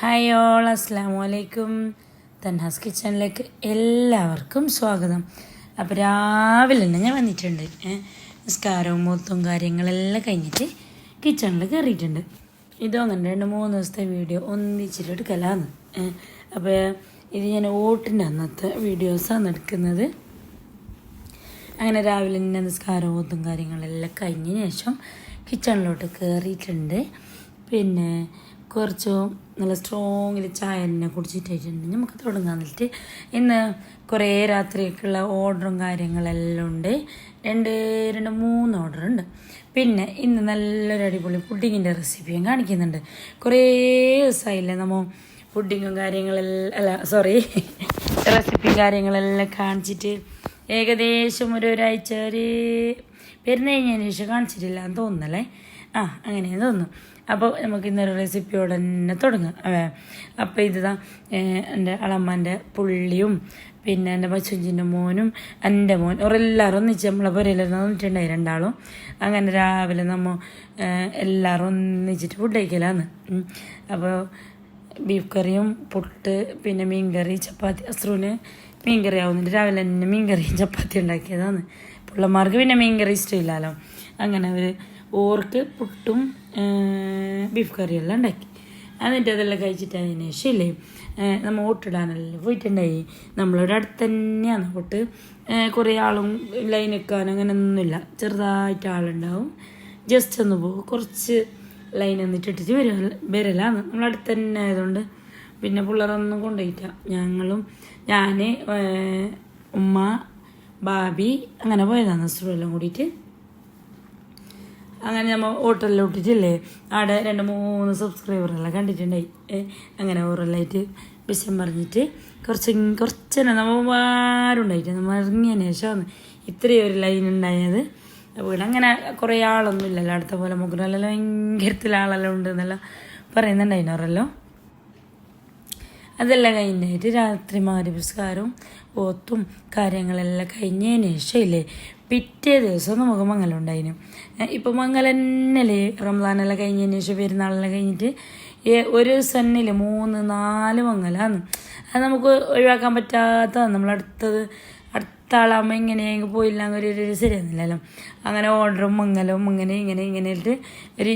Hi all അസ്സാം വലൈക്കും കിച്ചണിലേക്ക് എല്ലാവർക്കും സ്വാഗതം. അപ്പോൾ രാവിലെ തന്നെ ഞാൻ വന്നിട്ടുണ്ട്. നിസ്കാരവും മൂത്തും കാര്യങ്ങളെല്ലാം കഴിഞ്ഞിട്ട് കിച്ചണിൽ കയറിയിട്ടുണ്ട്. ഇതോ അങ്ങനെ രണ്ട് മൂന്ന് ദിവസത്തെ വീഡിയോ ഒന്നിച്ചിട്ട് എടുക്കലാന്ന്. അപ്പോൾ ഇത് ഞാൻ ഓട്ടിന്റെ അന്നത്തെ വീഡിയോസാണ് എടുക്കുന്നത്. അങ്ങനെ രാവിലെ തന്നെ നിസ്കാരവും മൂത്തും കാര്യങ്ങളെല്ലാം കഴിഞ്ഞ ശേഷം കിച്ചണിലോട്ട് കയറിയിട്ടുണ്ട്. പിന്നെ കുറച്ച് നല്ല സ്ട്രോങ്ങിൽ ചായ തന്നെ കുടിച്ചിട്ടായിട്ടുണ്ട്. നമുക്ക് തുടങ്ങാൻ എന്നിട്ട്. ഇന്ന് കുറേ രാത്രിയൊക്കെയുള്ള ഓർഡറും കാര്യങ്ങളെല്ലാം ഉണ്ട്. രണ്ട് രണ്ട് മൂന്ന് ഓർഡർ ഉണ്ട്. പിന്നെ ഇന്ന് നല്ലൊരു അടിപൊളി പുഡിങ്ങിന്റെ റെസിപ്പിയും കാണിക്കുന്നുണ്ട്. കുറേ ദിവസമായില്ലേ നമ്മൾ പുഡിങ്ങും കാര്യങ്ങളെല്ലാം അല്ല സോറി റെസിപ്പിയും കാര്യങ്ങളെല്ലാം കാണിച്ചിട്ട് ഏകദേശം ഒരു ഒരാഴ്ച ഒരു പെരുന്ന് കഴിഞ്ഞതിന് ശേഷം കാണിച്ചിട്ടില്ല എന്ന് തോന്നുന്നല്ലേ? ആ അങ്ങനെ തോന്നുന്നു. അപ്പോൾ നമുക്ക് ഇന്നൊരു റെസിപ്പിയോടെ തന്നെ തുടങ്ങാം. അപ്പോൾ ഇതാ എന്റെ അളമ്മന്റെ പുള്ളിയും പിന്നെ എന്റെ മച്ചുഞ്ചിന്റെ മോനും എന്റെ മോൻ അവരെല്ലാവരും ഒന്നിച്ച് നമ്മളെ പുരയിലിരുന്ന് വന്നിട്ടുണ്ടായി രണ്ടാളും. അങ്ങനെ രാവിലെ നമ്മൾ എല്ലാവരും ഒന്നിച്ചിട്ട് ഫുഡ് കഴിക്കലാന്ന്. അപ്പോൾ ബീഫ് കറിയും പുട്ട് പിന്നെ മീൻകറി ചപ്പാത്തി അസ്രൂന് മീൻകറി ആവുന്നുണ്ട്. രാവിലെ തന്നെ മീൻകറിയും ചപ്പാത്തി ഉണ്ടാക്കിയതാണ്. പിള്ളമാർക്ക് പിന്നെ മീൻ കറി ഇഷ്ടമില്ലല്ലോ അങ്ങനെ അവർ ഓർക്ക് പുട്ടും ബീഫ് കറിയെല്ലാം ഉണ്ടാക്കി. എന്നിട്ട് അതെല്ലാം കഴിച്ചിട്ട് അതിന് ശേഷം ഇല്ലേ നമ്മൾ ഓട്ടിടാനെല്ലാം പോയിട്ടുണ്ടായി. നമ്മളിവിടെ അടുത്ത് തന്നെയാണ് ഓട്ട്. കുറേ ആളും ലൈൻ നിൽക്കാൻ അങ്ങനെ ഒന്നുമില്ല. ചെറുതായിട്ട് ആളുണ്ടാവും. ജസ്റ്റ് ഒന്ന് പോകും കുറച്ച് ലൈൻ എന്നിട്ടിട്ടിട്ട് വരും വരലാണ്. നമ്മൾ അടുത്ത് തന്നെ ആയതുകൊണ്ട് പിന്നെ പിള്ളേരൊന്നും കൊണ്ടുപോയിട്ട ഞങ്ങളും ഞാൻ ഉമ്മ ബാബി അങ്ങനെ പോയതാണ് നസ്രുവെല്ലാം കൂടിയിട്ട്. അങ്ങനെ നമ്മൾ ഹോട്ടലിൽ ഇട്ടിട്ടില്ലേ അവിടെ രണ്ട് മൂന്ന് സബ്സ്ക്രൈബറെല്ലാം കണ്ടിട്ടുണ്ടായി. അങ്ങനെ ഓറെല്ലായിട്ട് വിഷം പറഞ്ഞിട്ട് കുറച്ച് കുറച്ച് നമ്മൾ ആരുണ്ടായിട്ട് നമ്മൾ ഇറങ്ങിയതിന് ശേഷമാണ് ഇത്രയും ഒരു ലൈൻ ഉണ്ടായത്. വീട് അങ്ങനെ കുറേ ആളൊന്നും ഇല്ലല്ലോ അടുത്ത പോലെ മുകളിലെല്ലാം ഭയങ്കരത്തിൽ ആളെല്ലാം ഉണ്ട് എന്നെല്ലാം പറയുന്നുണ്ടായിനോറല്ലോ അതെല്ലാം കഴിഞ്ഞിട്ട് രാത്രി മാരിപുസ്കാരവും ഓത്തും കാര്യങ്ങളെല്ലാം കഴിഞ്ഞതിന് ശേഷമില്ലേ പിറ്റേ ദിവസം നമുക്ക് മംഗലം ഉണ്ടായിരുന്നു ഇപ്പം മംഗലം തന്നെയല്ലേ റംസാനെല്ലാം കഴിഞ്ഞതിന് ശേഷം പെരുന്നാളെല്ലാം കഴിഞ്ഞിട്ട് ഒരു സന്നിൽ മൂന്ന് നാല് മംഗലാണ്. അത് നമുക്ക് ഒഴിവാക്കാൻ പറ്റാത്തതാണ് നമ്മളടുത്തത് അടുത്ത ആളാകുമ്പോൾ ഇങ്ങനെയെങ്കിൽ പോയില്ല ഒരു ഒരു ശരിയാകുന്നില്ലല്ലോ അങ്ങനെ ഓർഡറും മംഗലവും അങ്ങനെ ഇങ്ങനെ ഇങ്ങനെ ഒരു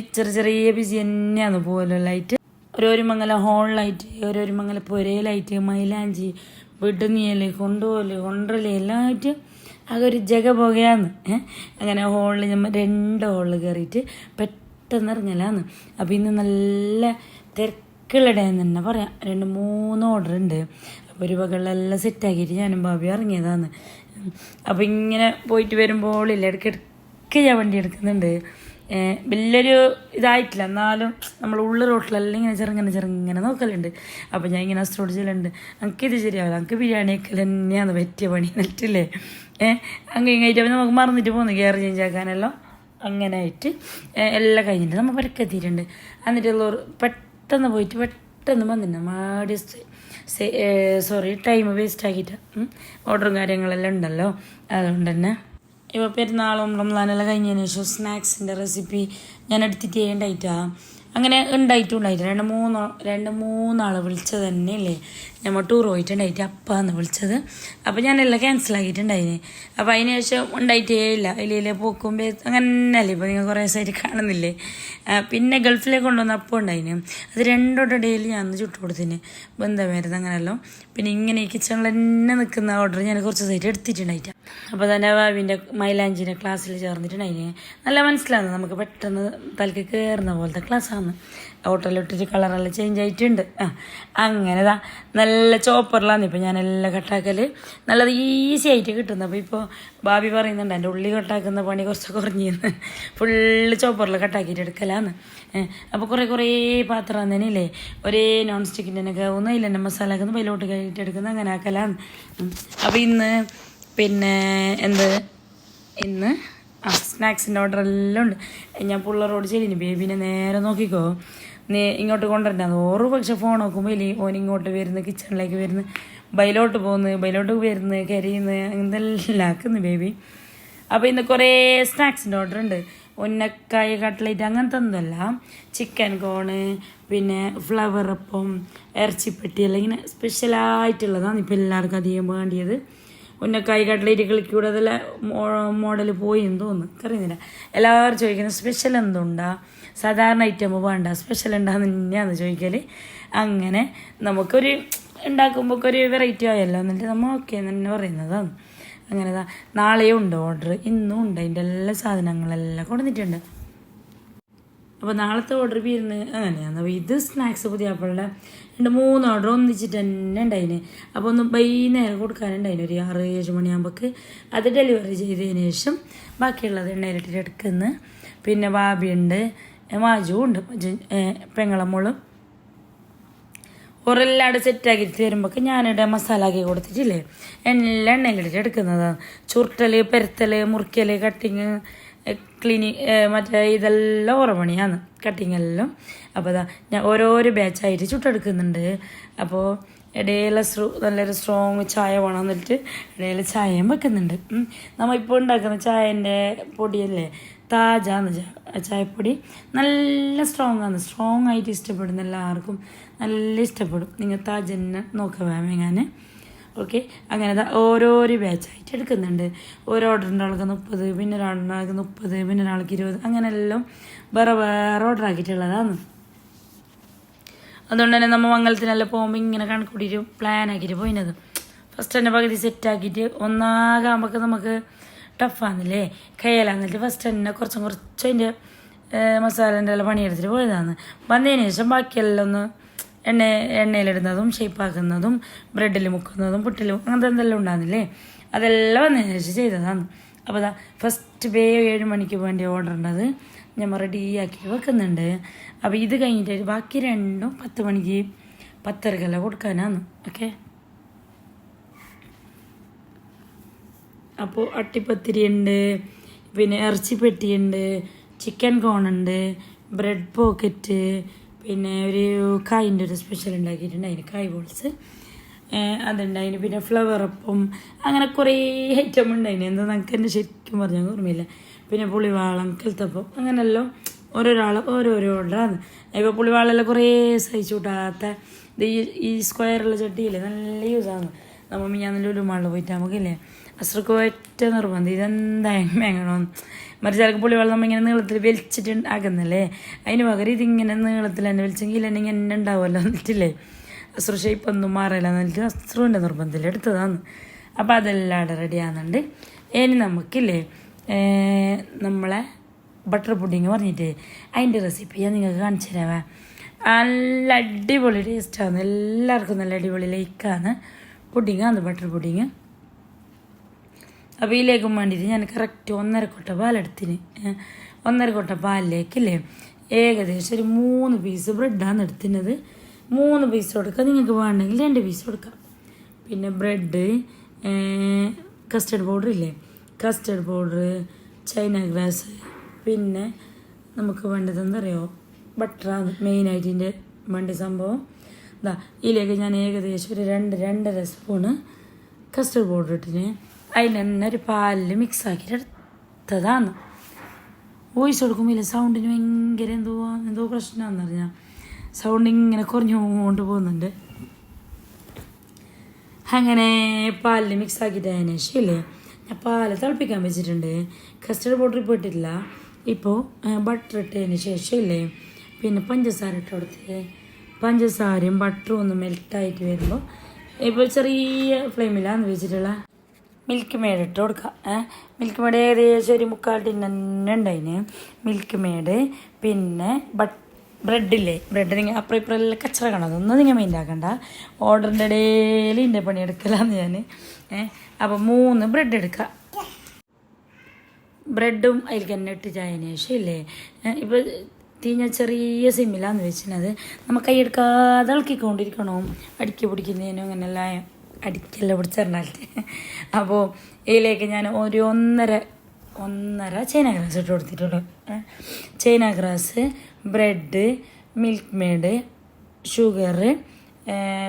ചെറിയ ചെറിയ ബിസി തന്നെയാണ് പോകലെല്ലായിട്ട് ഓരോരു മംഗലം ഹോളിലായിട്ട് ഓരോരു മംഗലം ലൈറ്റ് മൈലാഞ്ചി വിടുന്നിയൽ കൊണ്ടുപോൽ കൊണ്ടൽ എല്ലാമായിട്ട് ആകെ ഒരു ജഗ പുകയാന്ന്. അങ്ങനെ ഹോളിൽ നമ്മൾ രണ്ട് ഹോളിൽ കയറിയിട്ട് പെട്ടെന്ന് ഇറങ്ങലാന്ന് അപ്പോൾ ഇന്ന് നല്ല തിരക്കുള്ളടയെന്ന് തന്നെ പറയാം. രണ്ട് മൂന്ന് ഓർഡർ ഉണ്ട് അപ്പോൾ ഒരു പകളെല്ലാം സെറ്റാക്കിയിട്ട് ഞാനും ഭാവി ഇറങ്ങിയതാണ് അപ്പോൾ ഇങ്ങനെ പോയിട്ട് വരുമ്പോൾ ഇടയ്ക്കിടയ്ക്ക് ഞാൻ വണ്ടി എടുക്കുന്നുണ്ട്. വലിയൊരു ഇതായിട്ടില്ല. എന്നാലും നമ്മൾ ഉള്ള റോട്ടിലെല്ലാം ഇങ്ങനെ ചെറുങ്ങനെ ചെറുങ്ങനെ നോക്കലുണ്ട്. അപ്പോൾ ഞാൻ ഇങ്ങനെ ശ്രദ്ധിച്ചിട്ടുണ്ട് ചെല്ലുണ്ട് എനിക്ക് ഇത് ശരിയാവില്ല. എനിക്ക് ബിരിയാണി ഒക്കെ തന്നെയാണ് പറ്റിയ പണി എന്നിട്ടില്ലേ. ഏഹ് അങ്ങനെ കഴിഞ്ഞപ്പോൾ നമുക്ക് മറന്നിട്ട് പോകുന്നു ഗിയർ ചേഞ്ച് ആക്കാനെല്ലാം അങ്ങനെ ആയിട്ട്. എല്ലാം കഴിഞ്ഞിട്ട് നമ്മൾ പരക്കെത്തിയിട്ടുണ്ട്. എന്നിട്ട് പെട്ടെന്ന് പോയിട്ട് പെട്ടെന്ന് വന്നിട്ടുണ്ട് മാടി സോറി ടൈം വേസ്റ്റ് ആക്കിയിട്ട്. ഓർഡറും കാര്യങ്ങളെല്ലാം ഉണ്ടല്ലോ. അതുകൊണ്ട് തന്നെ ഇപ്പോൾ പെരുന്നാളും റംലാനെല്ലാം കഴിഞ്ഞതിന് ശേഷം സ്നാക്സിന്റെ റെസിപ്പി ഞാൻ എടുത്തിട്ട് ചെയ്യേണ്ടായിട്ടാ അങ്ങനെ ഉണ്ടായിട്ടും ഉണ്ടായിട്ട് രണ്ട് മൂന്നോ രണ്ട് മൂന്നാൾ വിളിച്ചത് തന്നെയല്ലേ നമ്മൾ ടൂർ പോയിട്ടുണ്ടായിട്ട് അപ്പാന്ന് വിളിച്ചത്. അപ്പോൾ ഞാനെല്ലാം ക്യാൻസൽ ആക്കിയിട്ടുണ്ടായിന്. അപ്പോൾ അതിന് ശേഷം ഉണ്ടായിട്ടേ ഇല്ല. അതിലെ പോക്കുമ്പോൾ അങ്ങനെ അങ്ങനെയല്ലേ. ഇപ്പോൾ നിങ്ങൾ കുറേ ദിവസമായിട്ട് കാണുന്നില്ലേ. പിന്നെ ഗൾഫിലേക്ക് കൊണ്ടുവന്ന അപ്പം ഉണ്ടായിന്. അത് രണ്ടോടെ ഇടയിൽ ഞാൻ ചുട്ടു കൊടുത്തിന്. ബന്ധമായിരുന്നു അങ്ങനെയല്ലോ. പിന്നെ ഇങ്ങനെ ഈ കിച്ചണിൽ തന്നെ നിൽക്കുന്ന ഓർഡർ ഞാൻ കുറച്ച് ദിവസമായിട്ട് എടുത്തിട്ടുണ്ടായിട്ട്. അപ്പോൾ തന്നെ വാവിന്റെ മൈലാഞ്ചിന്റെ ക്ലാസ്സിൽ ചേർന്നിട്ടുണ്ടായിന്. നല്ല മനസ്സിലാകുന്നത് നമുക്ക് പെട്ടെന്ന് തലക്ക് കയറുന്ന പോലത്തെ ക്ലാസ്സാണ് ഹോട്ടലിലിട്ടിട്ട് കളറെല്ലാം ചേഞ്ച് ആയിട്ടുണ്ട്. ആ അങ്ങനെ ദാ നല്ല ചോപ്പറിലാണ് ഇപ്പോൾ ഞാൻ എല്ലാം കട്ടാക്കൽ നല്ലത് ഈസി ആയിട്ട് കിട്ടുന്നത് അപ്പോൾ ഇപ്പോൾ ഭാവി പറയുന്നുണ്ട് എന്റെ ഉള്ളി കട്ടാക്കുന്ന പണി കുറച്ച് കുറഞ്ഞിന്ന്. ഫുള്ള് ചോപ്പറിൽ കട്ടാക്കിയിട്ട് എടുക്കലാന്ന്. അപ്പോൾ കുറേ കുറേ പാത്രം തന്നെയല്ലേ ഒരേ നോൺ സ്റ്റിക്കിന്റെ തന്നെ ഒന്നും ഇല്ല മസാല ആക്കുന്ന പൈലോട്ട് കഴിഞ്ഞിട്ട് എടുക്കുന്ന അങ്ങനെ ആക്കലാന്ന്. അപ്പോൾ ഇന്ന് പിന്നെ എന്ത്? ഇന്ന് സ്നാക്സിന്റെ ഓർഡർ എല്ലാം ഉണ്ട്. ഞാൻ പിള്ളേരോട് ചെല്ലിന് ബേബിനെ നേരെ നോക്കിക്കോ. നീ ഇങ്ങോട്ട് കൊണ്ടുവരണ്ട. ഓറ് പക്ഷെ ഫോൺ നോക്കുമ്പോൾ ഇല്ലേ ഓൻ ഇങ്ങോട്ട് വരുന്നു കിച്ചണിലേക്ക് വരുന്ന ബൈലോട്ട് പോകുന്നു ബൈലോട്ട് വരുന്നു കരിയുന്നു എന്തെല്ലാം ആക്കുന്നു ബേബി അപ്പോൾ ഇന്ന് കുറേ സ്നാക്സിന്റെ ഓർഡർ ഉണ്ട്. ഉന്നക്കായ കട്ട്ലേറ്റ് അങ്ങനത്തെ ഒന്നുമല്ല. ചിക്കൻ കോണ് പിന്നെ ഫ്ലവർ അപ്പം ഇറച്ചിപ്പെട്ടി എല്ലാം ഇങ്ങനെ സ്പെഷ്യലായിട്ടുള്ളതാണ് ഇപ്പോൾ എല്ലാവർക്കും അധികം വേണ്ടിയത്. ഉന്നക്കായ് കട്ലേറ്റ് കളിക്കൂടെ അതെല്ലാം മോഡൽ പോയി എന്ന് തോന്നുന്നു. അറിയുന്നില്ല എല്ലാവരും ചോദിക്കുന്നത് സ്പെഷ്യൽ എന്തുണ്ടാ? സാധാരണ ഐറ്റം വേണ്ട. സ്പെഷ്യൽ ഉണ്ടാന്ന് തന്നെയാന്ന് ചോദിക്കൽ അങ്ങനെ നമുക്കൊരു ഉണ്ടാക്കുമ്പോൾ ഒരു വെറൈറ്റി ആയല്ലോ. എന്നിട്ട് നമ്മൾ ഓക്കെ എന്ന് തന്നെ പറയുന്നതാണ്. അങ്ങനെ നാളെയും ഉണ്ട് ഓർഡർ ഇന്നും ഉണ്ട്. അതിന്റെ എല്ലാ സാധനങ്ങളെല്ലാം കൊടുത്തിട്ടുണ്ട് അപ്പോൾ നാളത്തെ ഓർഡർ വരുന്നത് അങ്ങനെയാണ്. അപ്പോൾ ഇത് സ്നാക്സ് പുതിയ ആപ്പിളുടെ രണ്ട് മൂന്ന് ഓർഡർ ഒന്നിച്ചിട്ട് തന്നെ ഉണ്ടായിന്. അപ്പോൾ ഒന്ന് വൈകുന്നേരം കൊടുക്കാനുണ്ടായിന് ഒരു ആറ് ഏഴ് മണിയാകുമ്പോൾക്ക് അത് ഡെലിവറി ചെയ്തതിന് ശേഷം ബാക്കിയുള്ളത് എണ്ണയിലിട്ടിട്ട് എടുക്കുന്ന. പിന്നെ ബാബിയുണ്ട് മാജു ഉണ്ട് പെങ്ങളമ്മളും ഒരെല്ലാം സെറ്റാക്കിയിട്ട് തരുമ്പോൾ ഞാനിവിടെ മസാല ആക്കി കൊടുത്തിട്ടില്ലേ? എല്ലാം എണ്ണയിലിട്ട് എടുക്കുന്നതാണ്. ചുരുട്ടൽ പെരത്തൽ മുറിക്കൽ കട്ടിങ് ക്ലീനി മറ്റേ ഇതെല്ലാം ഓരോ പണിയാണ് കട്ടിങ് എല്ലാം. അപ്പോൾ അതാ ഞാൻ ഓരോരോ ബാച്ചായിട്ട് ചുട്ടെടുക്കുന്നുണ്ട്. അപ്പോൾ ഇടയിലെ സ്ട്രോ നല്ലൊരു സ്ട്രോങ് ചായ വേണമെന്നിട്ട് ഇടയിൽ ചായയും വെക്കുന്നുണ്ട്. നമ്മളിപ്പോൾ ഉണ്ടാക്കുന്ന ചായന്റെ പൊടിയല്ലേ? താജാന്ന് ചായപ്പൊടി നല്ല സ്ട്രോങ് ആണ്. സ്ട്രോങ് ആയിട്ട് ഇഷ്ടപ്പെടുന്ന എല്ലാവർക്കും നല്ല ഇഷ്ടപ്പെടും. നിങ്ങൾ താജന്നെ തന്നെ നോക്കാം വാങ്ങാൻ ഓക്കെ? അങ്ങനെ ഓരോരോ ബാച്ചായിട്ട് എടുക്കുന്നുണ്ട്. ഓരോ ഓർഡറിന്റെ ആൾക്ക് മുപ്പത് പിന്നെ ഒരാൾക്ക് മുപ്പത് പിന്നെ ഒരാൾക്ക് ഇരുപത് അങ്ങനെ എല്ലാം വേറെ വേറെ ഓർഡർ ആക്കിയിട്ടുള്ളതാണ്. അതുകൊണ്ട് തന്നെ നമ്മൾ മംഗലത്തിനെല്ലാം പോകുമ്പോൾ ഇങ്ങനെ കണക്കൂട്ടിയിട്ട് പ്ലാൻ ആക്കിയിട്ട് പോയിനത്. ഫസ്റ്റ് തന്നെ പകുതി സെറ്റ് ആക്കിയിട്ട് ഒന്നാകാകുമ്പോൾ നമുക്ക് ടഫാന്നില്ലേ കയ്യിലാന്നിട്ട് ഫസ്റ്റ് തന്നെ കുറച്ചും കുറച്ച് അതിന്റെ മസാലേന്റെ എല്ലാം പണിയെടുത്തിട്ട് പോയതാണ്. വന്നതിന് ശേഷം ബാക്കിയെല്ലാം ഒന്ന് എണ്ണ എണ്ണയിലിടുന്നതും ഷേപ്പാക്കുന്നതും ബ്രെഡിൽ മുക്കുന്നതും പുട്ടിലും അങ്ങനത്തെ എന്തെല്ലാം ഉണ്ടാകുന്നില്ലേ അതെല്ലാം ശേഷം ചെയ്തതാണ്. അപ്പോൾ അതാ ഫസ്റ്റ് വേ ഏഴ് മണിക്ക് വേണ്ടി ഓർഡർ ഉണ്ടത് ഞമ്മ റെഡിയാക്കി വെക്കുന്നുണ്ട്. അപ്പോൾ ഇത് കഴിഞ്ഞിട്ട് ബാക്കി രണ്ടും പത്ത് മണിക്ക് പത്തരക്കെല്ലാം കൊടുക്കാനാണ് ഓക്കെ? അപ്പോൾ അട്ടിപ്പത്തിരി ഉണ്ട് പിന്നെ ഇറച്ചിപ്പെട്ടിയുണ്ട് ചിക്കൻ കോണുണ്ട് ബ്രെഡ് പോക്കറ്റ് പിന്നെ ഒരു കായിന്റെ ഒരു സ്പെഷ്യൽ ഉണ്ടാക്കിയിട്ടുണ്ട് അതിന് കായ് ബോൾസ് അതുണ്ടായിന് പിന്നെ ഫ്ലവർ അപ്പം അങ്ങനെ കുറേ ഐറ്റം ഉണ്ടായിന് എന്താ നമുക്ക് എന്റെ ശരിക്കും പറഞ്ഞാൽ ഓർമ്മയില്ല. പിന്നെ പുളിവാളം കൽത്തപ്പം അങ്ങനെയെല്ലാം ഓരോരാൾ ഓരോരോ ഓർഡറാണ് ഇപ്പോൾ പുളിവാളെല്ലാം കുറേ സഹിച്ചു കൂട്ടാത്ത ഈ സ്ക്വയറുള്ള ചട്ടിയില്ലേ നല്ല യൂസാണ് നമ്മൾ ഞാൻ ലുലുമാളിൽ പോയിട്ട് നമുക്കില്ലേ? അസർക്ക് ഒറ്റ നിർബന്ധം ഇതെന്തായാലും വേങ്ങണമെന്ന് മറ്റു ചിലക്ക് പുളിവെള്ളം ഇങ്ങനെ നീളത്തിൽ വലിച്ചിട്ട് ആക്കുന്നില്ലേ? അതിന് പകരം ഇതിങ്ങനെ നീളത്തിൽ തന്നെ വലിച്ചെങ്കിൽ എന്നെ ഇങ്ങനെ ഉണ്ടാവുമല്ലോ എന്നിട്ടില്ലേ? അസ്രു ഷേപ്പ് ഒന്നും മാറില്ല എന്നിട്ട് അസ്രുവിന്റെ നിർബന്ധത്തിൽ എടുത്തതാണ്. അപ്പോൾ അതെല്ലാം അവിടെ റെഡി ആകുന്നുണ്ട് ഇനി നമുക്കില്ലേ നമ്മളെ ബട്ടർ പുഡിങ് പറഞ്ഞിട്ട് അതിന്റെ റെസിപ്പി ഞാൻ നിങ്ങൾക്ക് കാണിച്ചു തരാവേ. നല്ല അടിപൊളി ടേസ്റ്റാണ് എല്ലാവർക്കും നല്ല അടിപൊളി ലൈക്കാണ് പുഡിങ്ങാണ് ബട്ടർ പുഡിങ് അപ്പോൾ ഇതിലേക്കും വേണ്ടിയിട്ട് ഞാൻ കറക്റ്റ് ഒന്നര കൊട്ട പാലെടുത്തിന് ഒന്നര കൊട്ട പാലിലേക്കില്ലേ? ഏകദേശം ഒരു മൂന്ന് പീസ് ബ്രെഡാണ് എടുത്തിരുന്നത് മൂന്ന് പീസ് കൊടുക്കുക നിങ്ങൾക്ക് വേണമെങ്കിൽ രണ്ട് പീസ് കൊടുക്കാം. പിന്നെ ബ്രെഡ് കസ്റ്റർഡ് പൗഡർ ഇല്ലേ? കസ്റ്റർഡ് പൗഡർ ചൈന ഗ്രാസ് പിന്നെ നമുക്ക് വേണ്ടത് എന്താ പറയുക ബട്ടറാണ് മെയിനായിട്ട് ഇതിന്റെ വേണ്ട സംഭവം. ഇതാ ഇതിലേക്ക് ഞാൻ ഏകദേശം ഒരു രണ്ട് രണ്ടര സ്പൂണ് കസ്റ്റർഡ് പൗഡർ ഇട്ടിന്. അതിൽ തന്നെ ഒരു പാലിൽ മിക്സ് ആക്കിയിട്ട് എടുത്തതാണ്. വോയിസ് കൊടുക്കുമ്പോൾ ഇല്ല സൗണ്ടിന് ഭയങ്കര എന്തോ എന്തോ പ്രശ്നമാണെന്ന് പറഞ്ഞാൽ സൗണ്ട് ഇങ്ങനെ കുറഞ്ഞുകൊണ്ട് പോകുന്നുണ്ട്. അങ്ങനെ പാലിൽ മിക്സ് ആക്കിയിട്ട് അതിന് ശേഷം ഇല്ലേ ഞാൻ പാൽ തിളപ്പിക്കാൻ വെച്ചിട്ടുണ്ട്. കസ്റ്റർഡ് പൗഡർ പോയിട്ടില്ല ഇപ്പോൾ ബട്ടർ ഇട്ടതിന് ശേഷമില്ലേ പിന്നെ പഞ്ചസാര ഇട്ട് കൊടുത്ത്. പഞ്ചസാരയും ബട്ടറും ഒന്ന് മെൽട്ടായിട്ട് വരുമ്പോൾ ഇപ്പോൾ ചെറിയ ഫ്ലെയിമിലാണ് വെച്ചിട്ടുള്ള മിൽക്ക് മേഡ് ഇട്ട് കൊടുക്കുക മിൽക്ക് മേഡ് ഏകദേശം ഒരു മുക്കാൽ ടിൻ തന്നെ ഉണ്ടായിന്. മിൽക്ക് മേഡ് പിന്നെ ബട്ട് ബ്രെഡില്ലേ ബ്രെഡ് നിങ്ങൾ അപ്പുറം ഇപ്പുറം എല്ലാം കച്ചറ കാണാം. അതൊന്നും നിങ്ങൾ മെയിന്റാക്കണ്ട ഓർഡറിന്റെ ഇടയിൽ എന്റെ പണി എടുക്കലാന്ന് ഞാൻ ഏഹ് അപ്പോൾ മൂന്ന് ബ്രെഡ് എടുക്കുക ബ്രെഡും അതിൽ തന്നെ ഇട്ട് ചായന് ശേഷം ഇല്ലേ? ഇപ്പോൾ തീഞ്ഞ ചെറിയ സിമ്മിലാന്ന് വെച്ചിരുന്നത് നമ്മൾ കൈയെടുക്കാതെ ഇളക്കിക്കൊണ്ടിരിക്കണം? അടുക്കി പിടിക്കുന്നതിനും അങ്ങനെല്ലാം അടിക്കല്ല പിടിച്ചിരുന്നാലേ അപ്പോൾ ഇതിലേക്ക് ഞാൻ ഒരു ഒന്നര ഒന്നര ചൈന ഗ്രാസ് ഇട്ട് കൊടുത്തിട്ടുള്ളൂ. China grass bread milkmaid sugar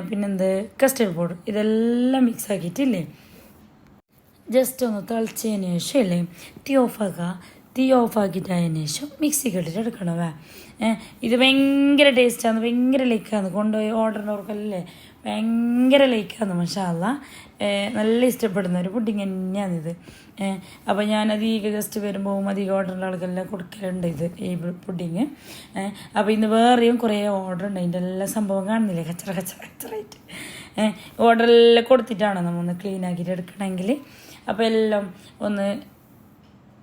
പിന്നെന്ത് കസ്റ്റർഡ് പൗഡർ ഇതെല്ലാം മിക്സ് ആക്കിയിട്ടില്ലേ? ജസ്റ്റ് ഒന്ന് തിളച്ചതിന് ശേഷം ഇല്ലേ തീ ഓഫാക്കുക തീ ഓഫാക്കിയിട്ടതിന് ശേഷം മിക്സി കെട്ടിട്ട് എടുക്കണം ഇത് ഭയങ്കര ടേസ്റ്റാണ് ഭയങ്കര ലൈക്കാണ് കൊണ്ടുപോയി ഓർഡറിനവർക്കല്ലേ ഭയങ്കര ലൈക്കാണ് മഷാല്ല നല്ല ഇഷ്ടപ്പെടുന്ന ഒരു പുഡിങ് തന്നെയാണിത് അപ്പോൾ ഞാൻ അധികം ഗസ്റ്റ് വരുമ്പോൾ അധികം ഓർഡറുള്ള ആൾക്കെല്ലാം കൊടുക്കലുണ്ട് ഇത് ഈ പുഡിങ്. അപ്പോൾ ഇന്ന് വേറെയും കുറേ ഓർഡർ ഉണ്ട്. അതിന്റെ എല്ലാ സംഭവം കാണുന്നില്ലേ? കച്ചറ കച്ചറ കച്ചറായിട്ട് ഓർഡറെല്ലാം കൊടുത്തിട്ടാണ് നമ്മൾ ഒന്ന് ക്ലീൻ ആക്കിയിട്ട് എടുക്കണമെങ്കിൽ അപ്പോൾ എല്ലാം ഒന്ന്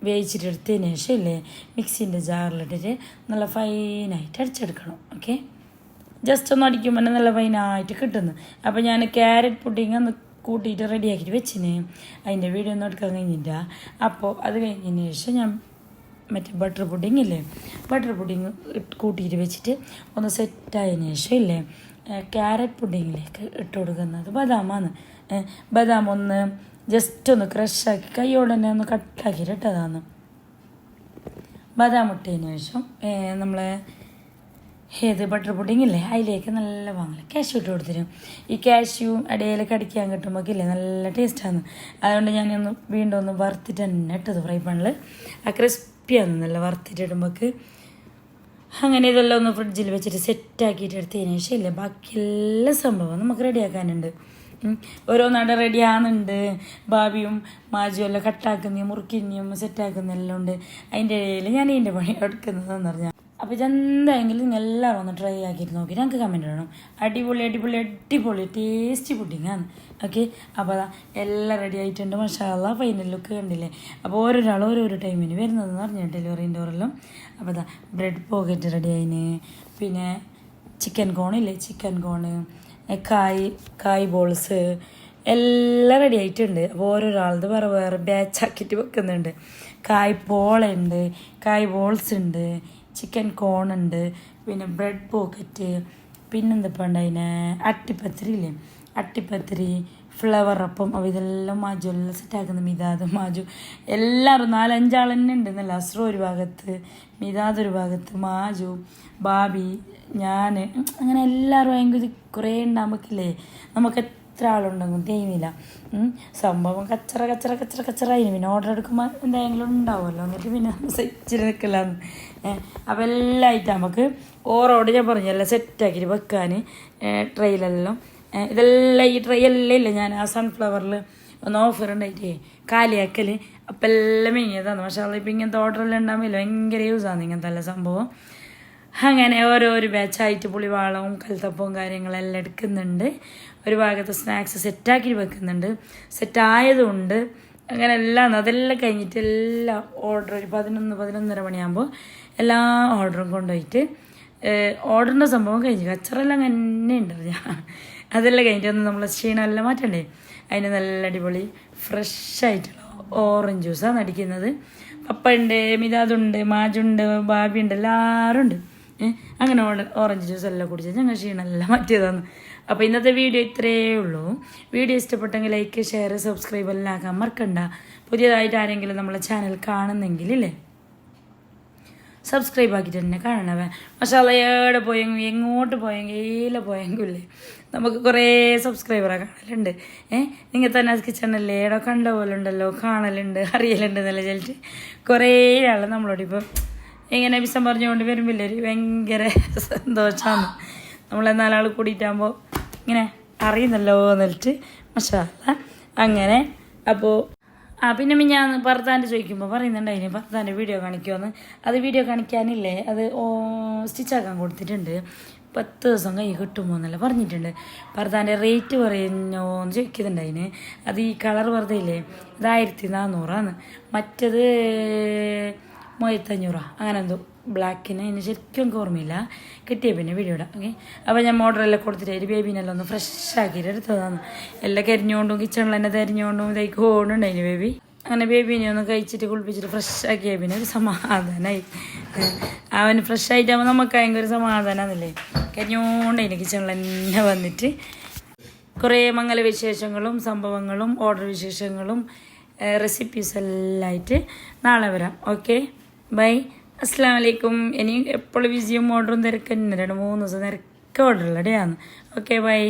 വേവിച്ചിട്ട് എടുത്തതിന് ശേഷം ഇല്ലേ? മിക്സിന്റെ ജാറിലിട്ടിട്ട് നല്ല ഫൈനായിട്ട് അടിച്ചെടുക്കണം ഓക്കെ ജസ്റ്റ് ഒന്ന് അടിക്കുമ്പോൾ തന്നെ നല്ല ഫൈനായിട്ട് കിട്ടുന്നു. അപ്പോൾ ഞാൻ ക്യാരറ്റ് പുഡിങ് ഒന്ന് കൂട്ടിയിട്ട് റെഡിയാക്കിയിട്ട് വെച്ചിന്. അതിന്റെ വീഡിയോ ഒന്നും എടുക്കാൻ കഴിഞ്ഞില്ല. അപ്പോൾ അത് കഴിഞ്ഞതിന് ശേഷം ഞാൻ മറ്റേ ബട്ടർ പുഡിങ് ഇല്ലേ ബട്ടർ പുഡിങ് കൂട്ടിയിട്ട് വെച്ചിട്ട് ഒന്ന് സെറ്റായതിന് ശേഷം ഇല്ലേ ക്യാരറ്റ് പുഡിങ്ങിലേക്ക് ഇട്ട് കൊടുക്കുന്നത് ബദാമാണ്. ബദാം ഒന്ന് ജസ്റ്റ് ഒന്ന് ക്രഷാക്കി കൈയോടെ തന്നെ ഒന്ന് കട്ടാക്കിയിട്ട് ഇട്ടതാണ്. ബദാം ഇട്ടതിന് ശേഷം നമ്മളെ ഏത് ബട്ടർ പുഡിംഗ് ഇല്ലേ? അതിലേക്ക് നല്ല വാങ്ങല. കാഷ്യൂ ഇട്ട് കൊടുത്തിരും. ഈ കാഷ്യൂ ഇടയിലൊക്കെ അടിക്കാൻ കിട്ടുമ്പോൾ ഇല്ലേ നല്ല ടേസ്റ്റാണ് അതുകൊണ്ട് ഞാനൊന്ന് വീണ്ടും ഒന്ന് വറുത്തിട്ട് തന്നെ ഇട്ടത് ഫ്രൈ പാനിൽ ആ ക്രിസ്പിയാണ് നല്ല വറുത്തിട്ട് ഇടുമ്പോൾ അങ്ങനെ ഇതെല്ലാം ഒന്ന് ഫ്രിഡ്ജിൽ വെച്ചിട്ട് സെറ്റാക്കിയിട്ട് എടുത്തതിന് ശേഷം ഇല്ലേ ബാക്കി എല്ലാ സംഭവം നമുക്ക് റെഡിയാക്കാനുണ്ട് ഓരോന്നാടെ റെഡി ആകുന്നുണ്ട് ഭാവിയും മാജും എല്ലാം കട്ടാക്കുന്നതും മുറുക്കിനെയും സെറ്റാക്കുന്ന എല്ലാം ഉണ്ട്. അതിന്റെ ഇടയിൽ ഞാൻ ഇതിന്റെ പണി എടുക്കുന്നതെന്ന് പറഞ്ഞാൽ അപ്പോൾ ഇതെന്തായെങ്കിലും നിങ്ങൾ എല്ലാവരും ഒന്ന് ട്രൈ ആക്കിയിട്ട് നോക്കി. ഞങ്ങൾക്ക് കമന്റ് ഇടണം. അടിപൊളി അടിപൊളി അടിപൊളി ടേസ്റ്റി പുഡിങ്ങാണ് ഓക്കെ അപ്പോൾ അതാ എല്ലാം റെഡി ആയിട്ടുണ്ട്. മഷാല ഫൈനൽ ലുക്ക് കണ്ടില്ലേ? അപ്പോൾ ഓരോരാൾ ഓരോരോ ടൈമിന് വരുന്നതെന്ന് പറഞ്ഞു ഡെലിവറിന്റെ ഓരെല്ലാം അപ്പോൾ അതാ ബ്രെഡ് പോക്കറ്റ് റെഡി ആയിന്. പിന്നെ ചിക്കൻ കോണില്ലേ ചിക്കൻ കോണ് കായ് കായ് ബോൾസ് എല്ലാം റെഡി ആയിട്ടുണ്ട്. അപ്പോൾ ഓരോരാളത് വേറെ വേറെ ബാച്ചാക്കിയിട്ട് വെക്കുന്നുണ്ട്. കായ് പോളുണ്ട് കായ് ബോൾസ് ഉണ്ട് ചിക്കൻ കോൺ ഉണ്ട് പിന്നെ ബ്രെഡ് പോക്കറ്റ് പിന്നെന്തിപ്പോൾ ഉണ്ടായിന് അട്ടിപ്പത്തിരി ഇല്ലേ? അട്ടിപ്പത്തിരി ഫ്ലവർ അപ്പം അവ ഇതെല്ലാം മാജു എല്ലാം സെറ്റാക്കുന്ന മിതാദ് മാജു. എല്ലാവരും നാലഞ്ചാൾ തന്നെ ഉണ്ട് എന്നല്ല അസ്രോ ഒരു ഭാഗത്ത് മിതാദ് ഒരു ഭാഗത്ത് മാജു ബാബി ഞാൻ അങ്ങനെ എല്ലാവരും ഭയങ്കര കുറേ ഉണ്ടാകുമ്പോഴേക്കില്ലേ നമുക്ക് എത്ര ആളുണ്ടെങ്കിലും തേമില്ല സംഭവം കച്ചറ കച്ചറ കച്ചറ കച്ചറ. ആയിരുന്നു പിന്നെ ഓർഡർ എടുക്കുമ്പോൾ എന്തെങ്കിലും ഉണ്ടാവുമല്ലോ. എന്നിട്ട് പിന്നെ സഹിച്ചിട്ട് നിൽക്കില്ലാന്ന് അപ്പോൾ എല്ലാം ആയിട്ട് നമുക്ക് ഓറോട് ഞാൻ പറഞ്ഞല്ല സെറ്റാക്കിയിട്ട് വെക്കാൻ ട്രെയിലെല്ലാം ഇതെല്ലാം ഈ ട്രൈ എല്ലാം ഇല്ല? ഞാൻ ആ സൺഫ്ലവറിൽ ഒന്ന് ഓഫർ ഉണ്ടായിട്ടേ കാലിയാക്കൽ അപ്പം എല്ലാം മെങ്ങിയതാണ് പക്ഷേ ഇപ്പം ഇങ്ങനത്തെ ഓർഡറെല്ലാം ഉണ്ടാകുമ്പോൾ ഭയങ്കര യൂസാണ് ഇങ്ങനത്തെ എല്ലാ സംഭവം. അങ്ങനെ ഓരോ ഓരോരോ ബാച്ചായിട്ട് പുളിവാളവും കൽത്തപ്പവും കാര്യങ്ങളെല്ലാം എടുക്കുന്നുണ്ട്. ഒരു ഭാഗത്ത് സ്നാക്സ് സെറ്റാക്കി വെക്കുന്നുണ്ട്. സെറ്റായതുകൊണ്ട് അങ്ങനെ എല്ലാം അതെല്ലാം കഴിഞ്ഞിട്ട് എല്ലാ ഓർഡർ ഒരു പതിനൊന്ന് പതിനൊന്നര മണിയാകുമ്പോൾ എല്ലാ ഓർഡറും കൊണ്ടുപോയിട്ട് ഓർഡറിന്റെ സംഭവം കഴിഞ്ഞു. കച്ചറെല്ലാം തന്നെ ഞാൻ. അതെല്ലാം കഴിഞ്ഞിട്ട് ഒന്ന് നമ്മൾ ക്ഷീണമെല്ലാം മാറ്റണ്ടേ? അതിന് നല്ല അടിപൊളി ഫ്രഷ് ആയിട്ടുള്ള ഓറഞ്ച് ജ്യൂസാണ് അടിക്കുന്നത് പപ്പ ഉണ്ട് മിതാദുണ്ട് മാജുണ്ട് ബാബിയുണ്ട് എല്ലാവരും ഉണ്ട് അങ്ങനെ ഓറഞ്ച് ജ്യൂസ് എല്ലാം കുടിച്ച് ഞങ്ങൾ ക്ഷീണമെല്ലാം മാറ്റിയതാണ്. അപ്പോൾ ഇന്നത്തെ വീഡിയോ ഇത്രയേ ഉള്ളൂ. വീഡിയോ ഇഷ്ടപ്പെട്ടെങ്കിൽ ലൈക്ക് ഷെയർ സബ്സ്ക്രൈബ് എല്ലാം ആക്കാൻ മറക്കണ്ട. പുതിയതായിട്ട് ആരെങ്കിലും നമ്മളെ ചാനൽ കാണുന്നെങ്കിൽ ഇല്ലേ? സബ്സ്ക്രൈബ് ആക്കിയിട്ട് തന്നെ കാണണവേ. പക്ഷെ എവിടെ പോയെങ്കിൽ എങ്ങോട്ട് പോയെങ്കിൽ ഏല പോയെങ്കിൽ ഇല്ലേ? നമുക്ക് കുറേ സബ്സ്ക്രൈബറെ കാണലുണ്ട്. ഏഹ് നിങ്ങൾ തന്നെ കിച്ചണല്ലേ ഏടോ കണ്ട പോലെ ഉണ്ടല്ലോ കാണലുണ്ട് അറിയലുണ്ട് എന്നല്ല ചെല്ലിട്ട് കുറേ ആൾ നമ്മളോട് ഇപ്പം ഇങ്ങനെ വിഷം പറഞ്ഞുകൊണ്ട് വരുമ്പോൾ ഒരു ഭയങ്കര സന്തോഷമാണ് നമ്മളെ നാലാൾ കൂടിയിട്ടാകുമ്പോൾ ഇങ്ങനെ അറിയുന്നല്ലോ എന്നിട്ട് മഷാല അങ്ങനെ. അപ്പോൾ ആ പിന്നെ ഞാൻ ഭർത്താന്റെ ചോദിക്കുമ്പോൾ പറയുന്നുണ്ട് പറയുന്നുണ്ടായിന് ഭർത്താന്റെ വീഡിയോ കാണിക്കുമെന്ന് അത് വീഡിയോ കാണിക്കാനില്ലേ? അത് സ്റ്റിച്ചാക്കാൻ കൊടുത്തിട്ടുണ്ട്. പത്ത് ദിവസം കൈ കിട്ടുമോ എന്നല്ല പറഞ്ഞിട്ടുണ്ട്. ഭർത്താന്റെ റേറ്റ് പറയുന്നോ എന്ന് ചോദിക്കുന്നുണ്ട് ചോദിക്കുന്നുണ്ടായിന് അത് ഈ കളർ വെറുതെ ഇല്ലേ അത് ആയിരത്തി നാന്നൂറാണ് മറ്റത് മൂവായിരത്തഞ്ഞൂറാ അങ്ങനെ എന്തോ. ബ്ലാക്കിന് ഇനി ശരിക്കും എനിക്ക് ഓർമ്മയില്ല. കിട്ടിയ പിന്നെ വീഡിയോ ഇടാം ഓക്കെ അപ്പോൾ ഞാൻ മോഡറെല്ലാം കൊടുത്തിട്ട് ഒരു ബേബീനെല്ലാം ഒന്ന് ഫ്രഷ് ആക്കിയിട്ട് എടുത്തതാണ്. എല്ലാം കരിഞ്ഞുകൊണ്ടും കിച്ചണിൽ തന്നെ തരിഞ്ഞുകൊണ്ടും ഇതായി കൊണ്ടുണ്ടായിന് ബേബി അങ്ങനെ ബേബിനെ ഒന്ന് കഴിച്ചിട്ട് കുളിപ്പിച്ചിട്ട് ഫ്രഷ് ആക്കിയ പിന്നെ ഒരു സമാധാനമായി അവൻ ഫ്രഷ് ആയിട്ടാകുമ്പോൾ നമുക്ക് ഭയങ്കര സമാധാനമാണല്ലേ കരിഞ്ഞുകൊണ്ടതിന് കിച്ചണിൽ തന്നെ വന്നിട്ട്. കുറേ മംഗല വിശേഷങ്ങളും സംഭവങ്ങളും ഓർഡർ വിശേഷങ്ങളും റെസിപ്പീസ് എല്ലാം ആയിട്ട് നാളെ വരാം. Okay bye. അസ്സാം വലൈക്കും ഇനി എപ്പോഴും വിജയം ഓർഡറും തിരക്ക് തന്നെ. രണ്ട് മൂന്ന് ദിവസം തിരക്ക് ഓർഡറുള്ള ഡേ ആണ് ഓക്കെ ബൈ